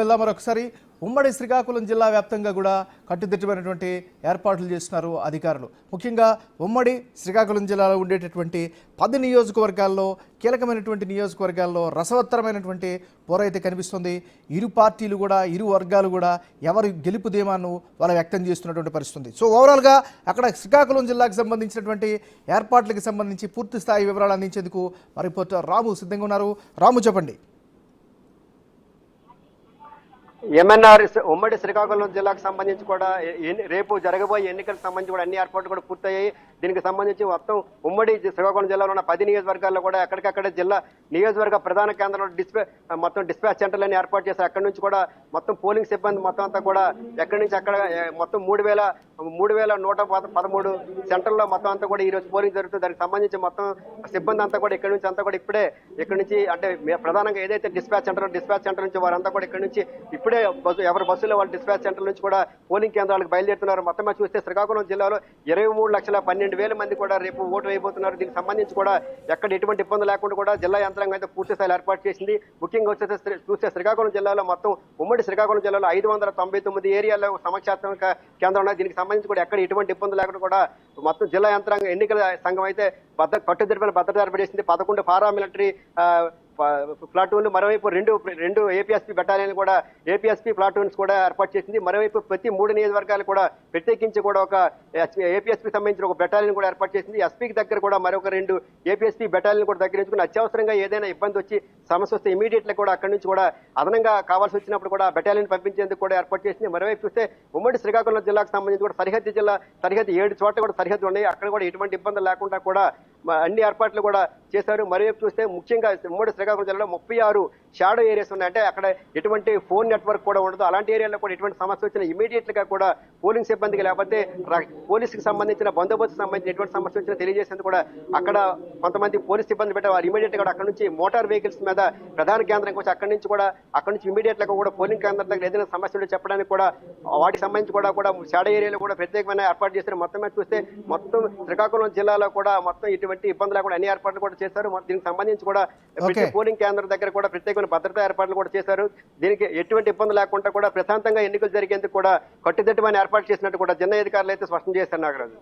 వెళ్దాం మరొకసారి. ఉమ్మడి శ్రీకాకుళం జిల్లా వ్యాప్తంగా కూడా కట్టుదిట్టమైనటువంటి ఏర్పాట్లు చేస్తున్నారు అధికారులు. ముఖ్యంగా ఉమ్మడి శ్రీకాకుళం జిల్లాలో ఉండేటటువంటి పది నియోజకవర్గాల్లో కీలకమైనటువంటి నియోజకవర్గాల్లో రసవత్తరమైనటువంటి పోరైతే కనిపిస్తుంది. ఇరు పార్టీలు కూడా ఇరు వర్గాలు కూడా ఎవరు గెలుపు ధీమాను వాళ్ళు వ్యక్తం చేస్తున్నటువంటి పరిస్థితి ఉంది. సో ఓవరాల్గా అక్కడ శ్రీకాకుళం జిల్లాకు సంబంధించినటువంటి ఏర్పాట్లకు సంబంధించి పూర్తి స్థాయి వివరాలు అందించేందుకు మరి రాము సిద్ధంగా ఉన్నారు. రాము చెప్పండి. ఎంఎన్ఆర్ ఉమ్మడి శ్రీకాకుళం జిల్లాకు సంబంధించి కూడా ఎన్ని- రేపు జరగబోయే ఎన్నికలకు సంబంధించి కూడా అన్ని ఏర్పాట్లు కూడా పూర్తయ్యాయి. దీనికి సంబంధించి మొత్తం ఉమ్మడి శ్రీకాకుళం జిల్లాలో ఉన్న పది నియోజకవర్గాల్లో కూడా ఎక్కడికక్కడ జిల్లా నియోజకవర్గ ప్రధాన కేంద్రంలో డిస్పే మొత్తం డిస్పాచ్ సెంటర్లని ఏర్పాటు చేశారు. అక్కడి నుంచి కూడా మొత్తం పోలింగ్ సిబ్బంది మొత్తం అంతా కూడా ఎక్కడి నుంచి అక్కడ మొత్తం మూడు వేల మూడు వేల నూట పద- పదమూడు సెంటర్లో మొత్తం అంతా కూడా ఈ రోజు పోలింగ్ జరుగుతుంది దానికి సంబంధించి మొత్తం సిబ్బంది అంతా కూడా ఇక్కడ నుంచి అంతా కూడా ఇప్పుడే ఇక్కడ నుంచి అంటే ప్రధానంగా ఏదైతే డిస్పాచ్ సెంటర్ డిస్పాచ్ సెంటర్ నుంచి వారంతా కూడా ఇక్కడ నుంచి ఇప్పుడే బస్సు ఎవరి బస్సులో వాళ్ళు డిస్పాచ్ సెంటర్ నుంచి కూడా పోలింగ్ కేంద్రాలకు బయలుదేరుతున్నారు. మొత్తం చూస్తే శ్రీకాకుళం జిల్లాలో ఇరవై మూడు లక్షల పన్నెండు వేల మంది కూడా రేపు ఓటు వేయబోతున్నారు. దీనికి సంబంధించి కూడా ఎక్కడ ఎటువంటి ఇబ్బంది లేకుండా కూడా జిల్లా యంత్రాంగం అయితే పూర్తి స్థాయిలో ఏర్పాటు చేసింది. ముఖ్యంగా వచ్చేసి చూస్తే శ్రీకాకుళం జిల్లాలో మొత్తం ఉమ్మడి శ్రీకాకుళం జిల్లాలో ఐదు వందల తొంభై తొమ్మిది ఏరియాలో సమక్షాత్మక కేంద్రం ఉన్నాయి. దీనికి సంబంధించి కూడా ఎక్కడ ఎటువంటి ఇబ్బంది లేకుండా కూడా మొత్తం జిల్లా యంత్రాంగం ఎన్నికల సంఘం అయితే భద్ర కట్టుదిట్టమైన భద్రత ఏర్పడేసింది పదకొండు పారా మిలిటరీ ప్లాటూన్లు మరోవైపు రెండు రెండు ఏపీఎస్పీ బెటాలియన్ కూడా ఏపీఎస్పీ ప్లాటూన్స్ కూడా ఏర్పాటు చేసింది. మరోవైపు ప్రతి మూడు నియోజకవర్గాలు కూడా ప్రత్యేకించి కూడా ఒక ఏపీఎస్పీ సంబంధించిన ఒక బెటాలియన్ కూడా ఏర్పాటు చేసింది. ఎస్పీకి దగ్గర కూడా మరొక రెండు ఏపీఎస్పీ బెటాలియన్ కూడా దగ్గర ఉంచుకుని అత్యవసరంగా ఏదైనా ఇబ్బంది వచ్చి సమస్య వస్తే ఇమీడియట్లీ కూడా అక్కడి నుంచి కూడా అదనంగా కావాల్సి వచ్చినప్పుడు కూడా బెటాలియన్ పంపించేందుకు కూడా ఏర్పాటు చేసింది. మరోవైపు చూస్తే ఉమ్మడి శ్రీకాకుళం జిల్లాకు సంబంధించి కూడా సరిహద్దు జిల్లా సరిహద్దు ఏడు చోట్ల కూడా సరిహద్దు ఉన్నాయి. అక్కడ కూడా ఎటువంటి ఇబ్బందులు లేకుండా కూడా అన్ని ఏర్పాట్లు కూడా చేశారు. మరోవైపు చూస్తే ముఖ్యంగా ఉమ్మడి శ్రీకాకుళం జిల్లాలో ముప్పై ఆరు షాడో ఏరియాస్ ఉన్నాయి. అంటే అక్కడ ఎటువంటి ఫోన్ నెట్వర్క్ కూడా ఉండదు. అలాంటి ఏరియాలో కూడా ఎటువంటి సమస్య వచ్చినా ఇమీడియట్గా కూడా పోలింగ్ సిబ్బందికి లేకపోతే పోలీసుకి సంబంధించిన బందోబస్తు సంబంధించిన ఎటువంటి సమస్య వచ్చినా తెలియజేసేందుకు కూడా అక్కడ కొంతమంది పోలీస్ సిబ్బంది పెట్టారు వారు ఇమీడియట్గా అక్కడ నుంచి మోటార్ వెహికల్స్ మీద ప్రధాన కేంద్రం వచ్చి అక్కడి నుంచి కూడా అక్కడ నుంచి ఇమీడియట్గా కూడా పోలింగ్ కేంద్రం దగ్గర ఏదైనా సమస్య ఉంటే చెప్పడానికి కూడా వాటికి సంబంధించి కూడా కూడా షాడో ఏరియాలో కూడా ప్రత్యేకమైన ఏర్పాటు చేశారు. మొత్తం మీద చూస్తే మొత్తం శ్రీకాకుళం జిల్లాలో కూడా మొత్తం ఇటువంటి ఇబ్బంది లేకుండా అన్ని ఏర్పాట్లు కూడా చేశారు. దీనికి సంబంధించి కూడా. పోలింగ్ కేంద్రం దగ్గర కూడా ప్రత్యేకమైన భద్రతా ఏర్పాట్లు కూడా చేశారు. దీనికి ఎటువంటి ఇబ్బంది లేకుండా కూడా ప్రశాంతంగా ఎన్నికలు జరిగేందుకు కూడా కట్టుదిట్టమైన ఏర్పాటు చేసినట్టు కూడా జిల్లా అధికారులు అయితే స్పష్టం చేశారు నాగరాజు.